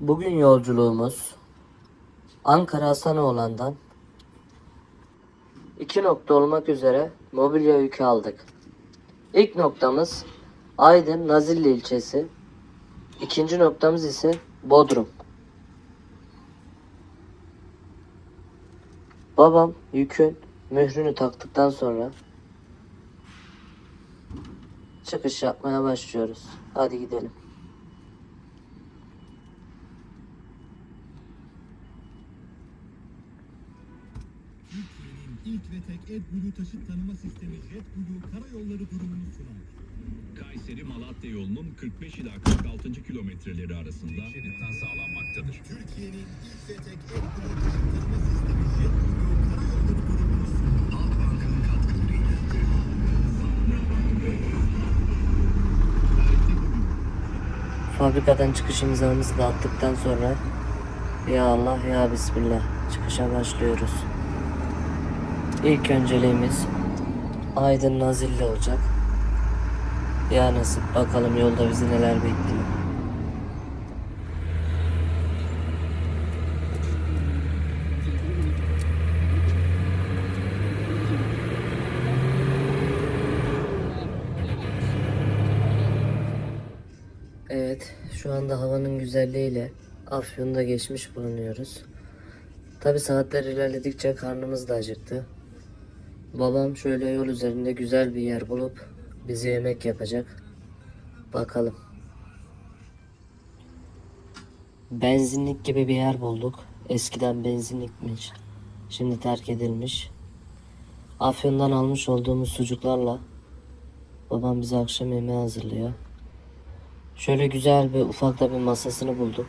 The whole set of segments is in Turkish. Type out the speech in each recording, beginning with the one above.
Bugün yolculuğumuz Ankara Hasanoğlan'dan iki nokta olmak üzere mobilya yükü aldık. İlk noktamız Aydın Nazilli ilçesi. İkinci noktamız ise Bodrum. Babam yükün mührünü taktıktan sonra çıkış yapmaya başlıyoruz. Hadi gidelim. İlk ve tek AdBlue taşıt tanıma sistemi JetBlue karayolları durumunu sunar. Kayseri Malatya yolunun 45 ila 46. kilometreleri arasında şeritten sağlanmaktadır. Türkiye'nin ilk ve tek AdBlue taşıt tanıma sistemi JetBlue karayolları durumunu sunar. Halkbank'ın katkılarıyla Fabrikadan çıkış imzamızı da attıktan sonra ya Allah ya Bismillah çıkışa başlıyoruz. İlk önceliğimiz Aydın Nazilli olacak. Ya nasip bakalım yolda bizi neler bekliyor. Evet, şu anda havanın güzelliğiyle Afyon'da geçmiş bulunuyoruz. Tabi saatler ilerledikçe karnımız da acıktı. Babam şöyle yol üzerinde güzel bir yer bulup bize yemek yapacak. Bakalım. Benzinlik gibi bir yer bulduk. Eskiden benzinlikmiş. Şimdi terk edilmiş. Afyon'dan almış olduğumuz sucuklarla babam bize akşam yemeği hazırlıyor. Şöyle güzel bir ufakta bir masasını bulduk.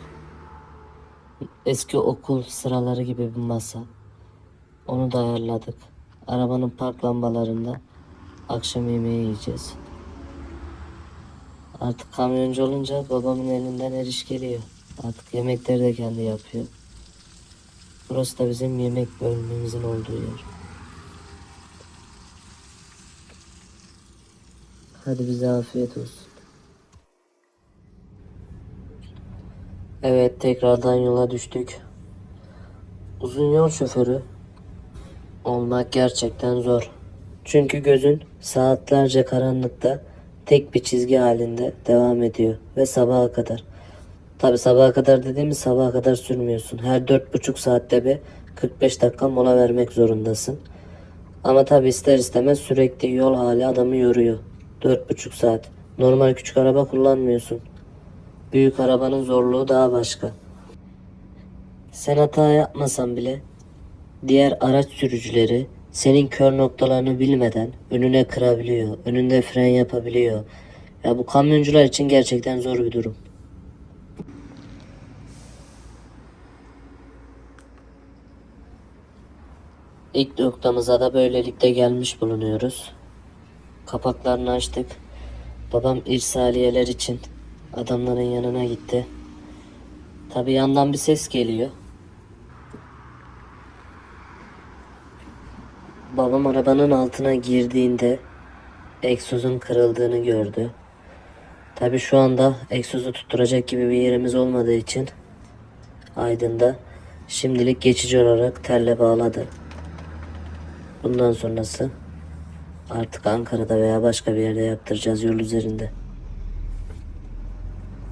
Eski okul sıraları gibi bir masa. Onu da ayarladık. Arabanın park lambalarında akşam yemeği yiyeceğiz. Artık kamyoncu olunca babamın elinden her iş geliyor. Artık yemekleri de kendi yapıyor. Burası da bizim yemek bölümümüzün olduğu yer. Hadi bize afiyet olsun. Evet tekrardan yola düştük. Uzun yol şoförü olmak gerçekten zor. Çünkü gözün saatlerce karanlıkta tek bir çizgi halinde devam ediyor ve sabaha kadar. Tabi sabaha kadar dediğimiz sabaha kadar sürmüyorsun. Her dört buçuk saatte bir 45 dakika mola vermek zorundasın. Ama tabi ister istemez sürekli yol hali adamı yoruyor. Dört buçuk saat. Normal küçük araba kullanmıyorsun. Büyük arabanın zorluğu daha başka. Sen hata yapmasan bile diğer araç sürücüleri senin kör noktalarını bilmeden önüne kırabiliyor, önünde fren yapabiliyor. Ya bu kamyoncular için gerçekten zor bir durum. İlk noktamıza da böylelikle gelmiş bulunuyoruz. Kapaklarını açtık. Babam irsaliyeler için adamların yanına gitti. Tabi yandan bir ses geliyor. Babam arabanın altına girdiğinde egzozun kırıldığını gördü. Tabi şu anda egzozu tutturacak gibi bir yerimiz olmadığı için Aydın'da şimdilik geçici olarak telle bağladı. Bundan sonrası artık Ankara'da veya başka bir yerde yaptıracağız yol üzerinde.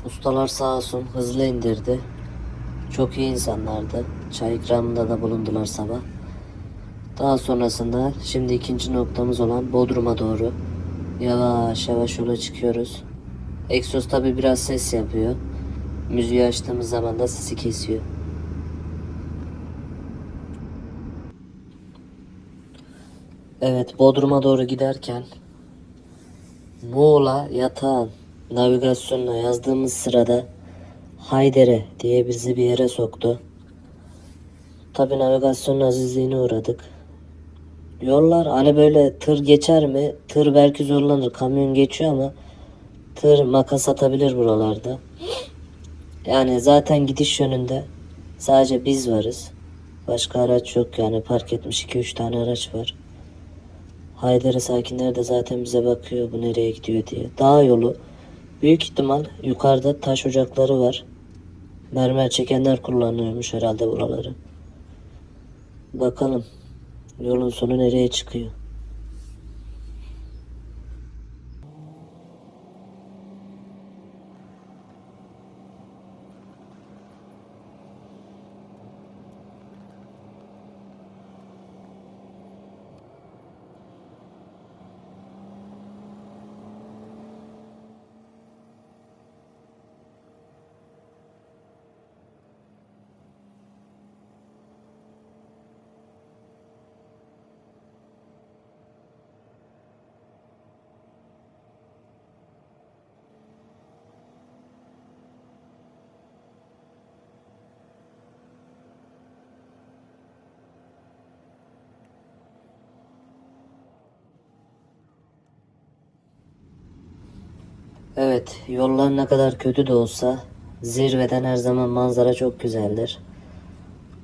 Ustalar sağ olsun hızlı indirdi. Çok iyi insanlardı. Çay ikramında da bulundular sabah. Daha sonrasında şimdi ikinci noktamız olan Bodrum'a doğru yavaş yavaş yola çıkıyoruz. Egzoz tabi biraz ses yapıyor. Müziği açtığımız zaman da sesi kesiyor. Evet Bodrum'a doğru giderken Muğla Yatağan navigasyonla yazdığımız sırada Haydere diye bizi bir yere soktu. Tabi navigasyonun azizliğine uğradık. Yollar hani böyle tır geçer mi? Tır belki zorlanır. Kamyon geçiyor ama tır makas atabilir buralarda. Yani zaten gidiş yönünde sadece biz varız. Başka araç yok yani park etmiş 2-3 tane araç var. Haydere sakinleri de zaten bize bakıyor bu nereye gidiyor diye. Dağ yolu. Büyük ihtimal yukarıda taş ocakları var. Mermer çekenler kullanıyormuş herhalde buraları. Bakalım yolun sonu nereye çıkıyor. Evet, yollar ne kadar kötü de olsa zirveden her zaman manzara çok güzeldir.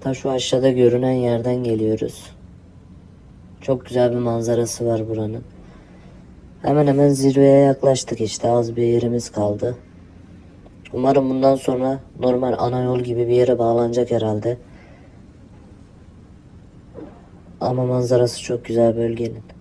Ta şu aşağıda görünen yerden geliyoruz. Çok güzel bir manzarası var buranın. Hemen hemen zirveye yaklaştık işte az bir yerimiz kaldı. Umarım bundan sonra normal ana yol gibi bir yere bağlanacak herhalde. Ama manzarası çok güzel bölgenin.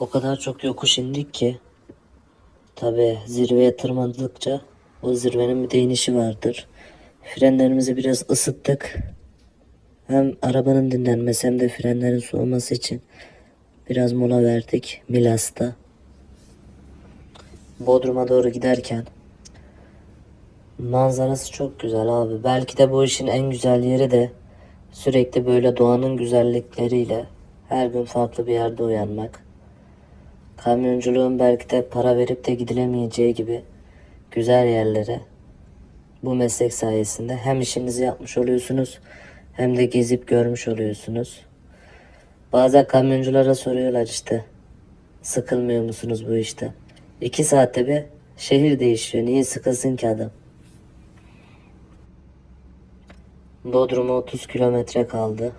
O kadar çok yokuş indik ki tabi zirveye tırmandıkça o zirvenin bir değinişi vardır. Frenlerimizi biraz ısıttık. Hem arabanın dinlenmesi hem de frenlerin soğuması için biraz mola verdik Milas'ta. Bodrum'a doğru giderken manzarası çok güzel abi. Belki de bu işin en güzel yeri de sürekli böyle doğanın güzellikleriyle her gün farklı bir yerde uyanmak. Kamyonculuğun belki de para verip de gidilemeyeceği gibi güzel yerlere bu meslek sayesinde hem işinizi yapmış oluyorsunuz hem de gezip görmüş oluyorsunuz. Bazen kamyonculara soruyorlar işte sıkılmıyor musunuz bu işte? İki saatte bir şehir değişiyor. Niye sıkılsın ki adam? Bodrum'a 30 kilometre kaldı.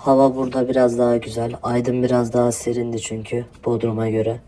Hava burada biraz daha güzel. Aydın biraz daha serindi çünkü Bodrum'a göre.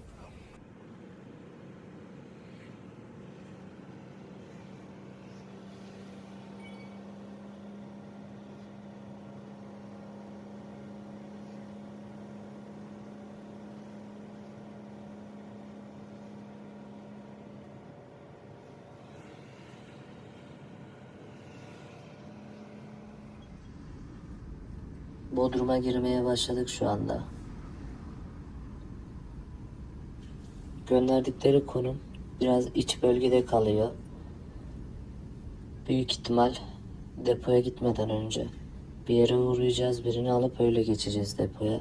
Bodrum'a girmeye başladık şu anda. Gönderdikleri konum biraz iç bölgede kalıyor. Büyük ihtimal depoya gitmeden önce bir yere uğrayacağız. Birini alıp öyle geçeceğiz depoya.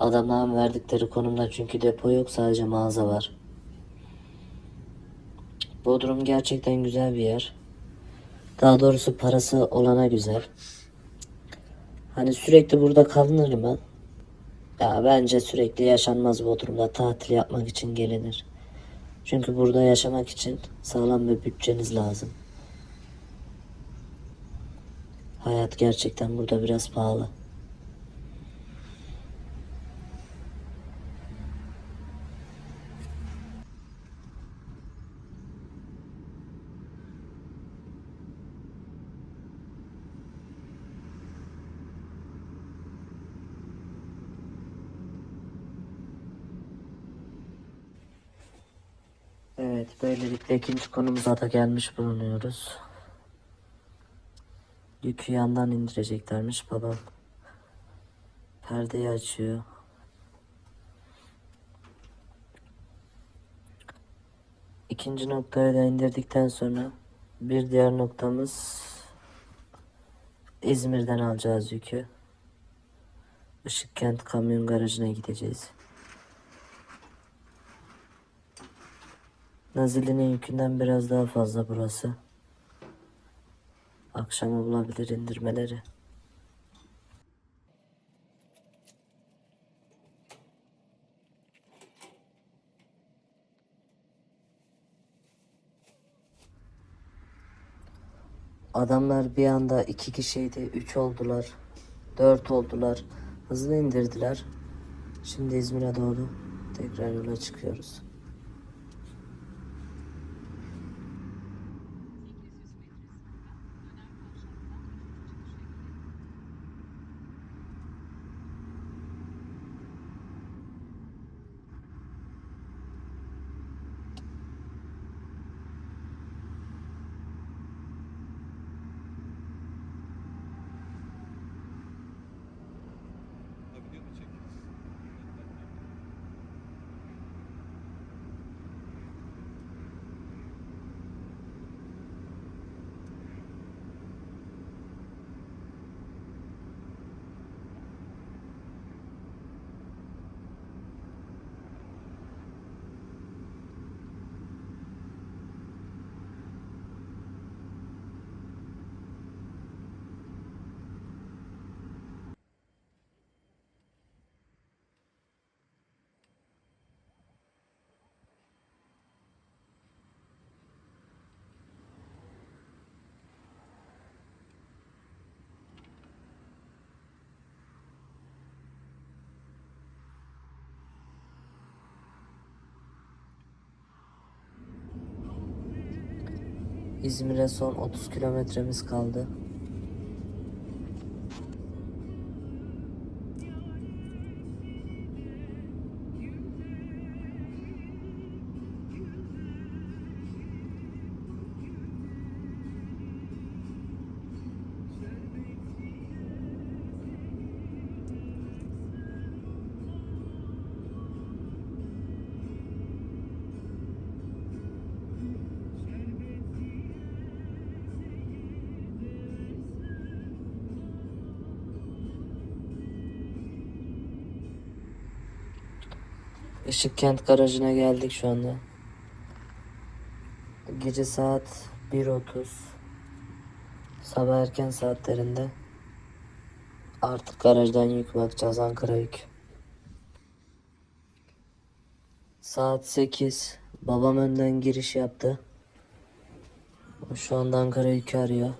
Adamların verdikleri konumda çünkü depo yok sadece mağaza var. Bodrum gerçekten güzel bir yer. Daha doğrusu parası olana güzel. Hani sürekli burada kalınır mı? Ya bence sürekli yaşanmaz Bodrum'da tatil yapmak için gelinir. Çünkü burada yaşamak için sağlam bir bütçeniz lazım. Hayat gerçekten burada biraz pahalı. Evet, böylelikle ikinci konumuza da gelmiş bulunuyoruz. Yükü yandan indireceklermiş babam. Perdeyi açıyor. İkinci noktayı da indirdikten sonra bir diğer noktamız İzmir'den alacağız yükü. Işıkkent kamyon garajına gideceğiz. Nazilli'nin yükünden biraz daha fazla burası. Akşama bulabilir indirmeleri. Adamlar bir anda iki kişiydi, üç oldular, dört oldular. Hızlı indirdiler. Şimdi İzmir'e doğru tekrar yola çıkıyoruz. İzmir'e son 30 kilometremiz kaldı. Işıkkent garajına geldik şu anda. Gece saat 1.30. Sabah erken saatlerinde. Artık garajdan yük bakacağız Ankara yük. Saat 8. Babam önden giriş yaptı. Şu anda Ankara yükü arıyor.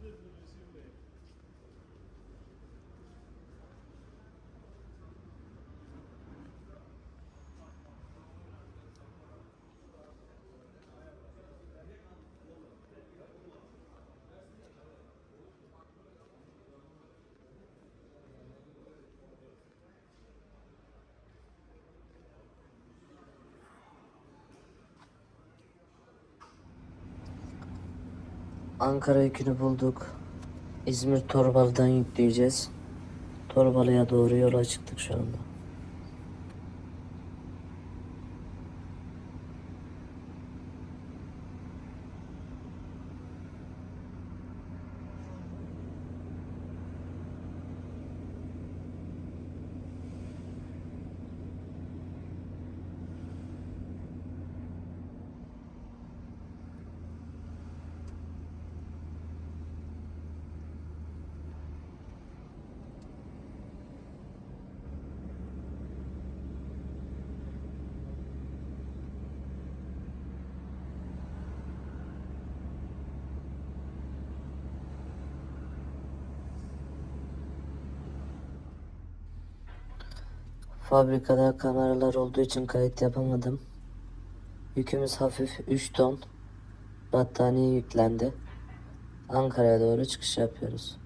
Thank you. Ankara yükünü bulduk. İzmir Torbalı'dan yükleyeceğiz. Torbalı'ya doğru yola çıktık şu anda. Fabrikada kameralar olduğu için kayıt yapamadım. Yükümüz hafif 3 ton. Battaniye yüklendi. Ankara'ya doğru çıkış yapıyoruz.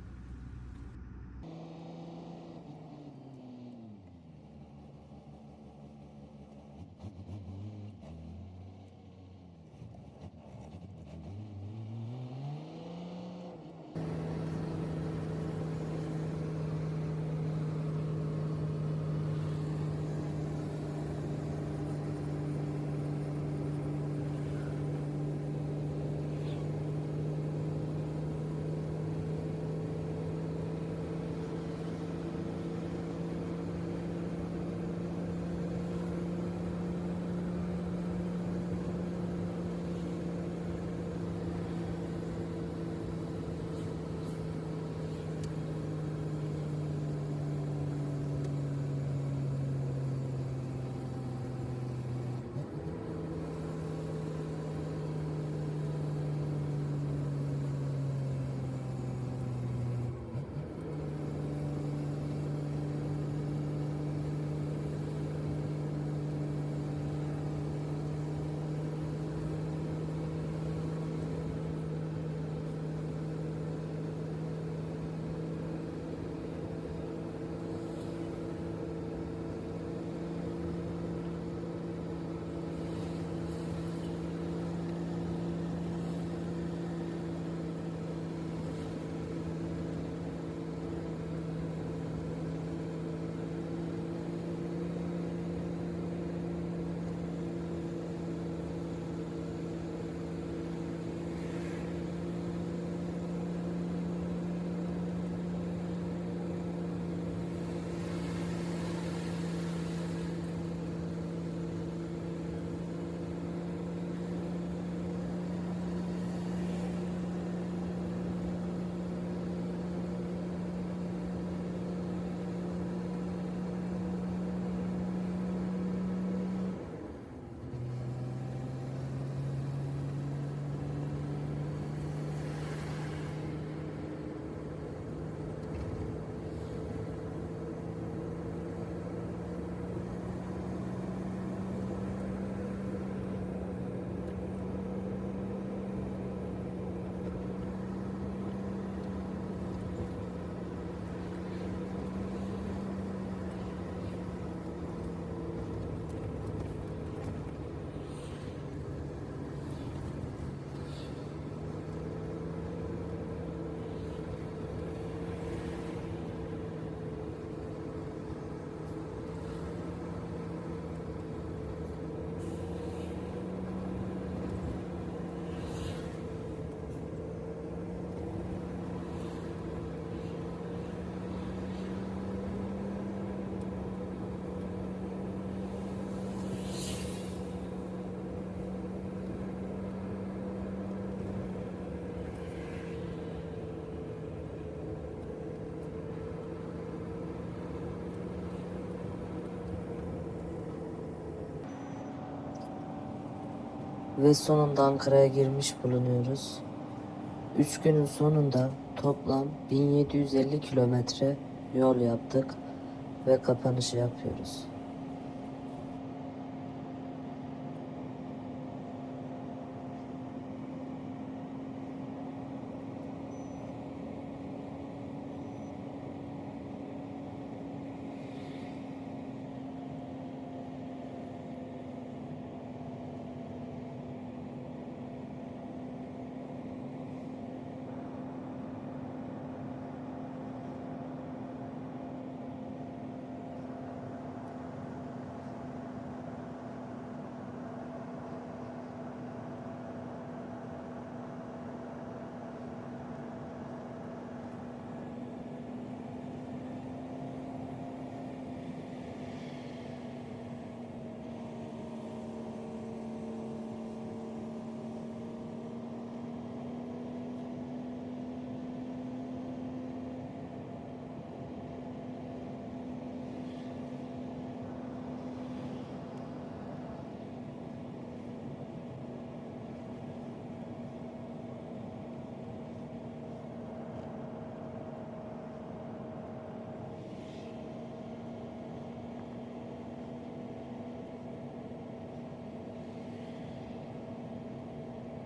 Ve sonunda Ankara'ya girmiş bulunuyoruz. 3 günün sonunda toplam 1750 kilometre yol yaptık ve kapanışı yapıyoruz.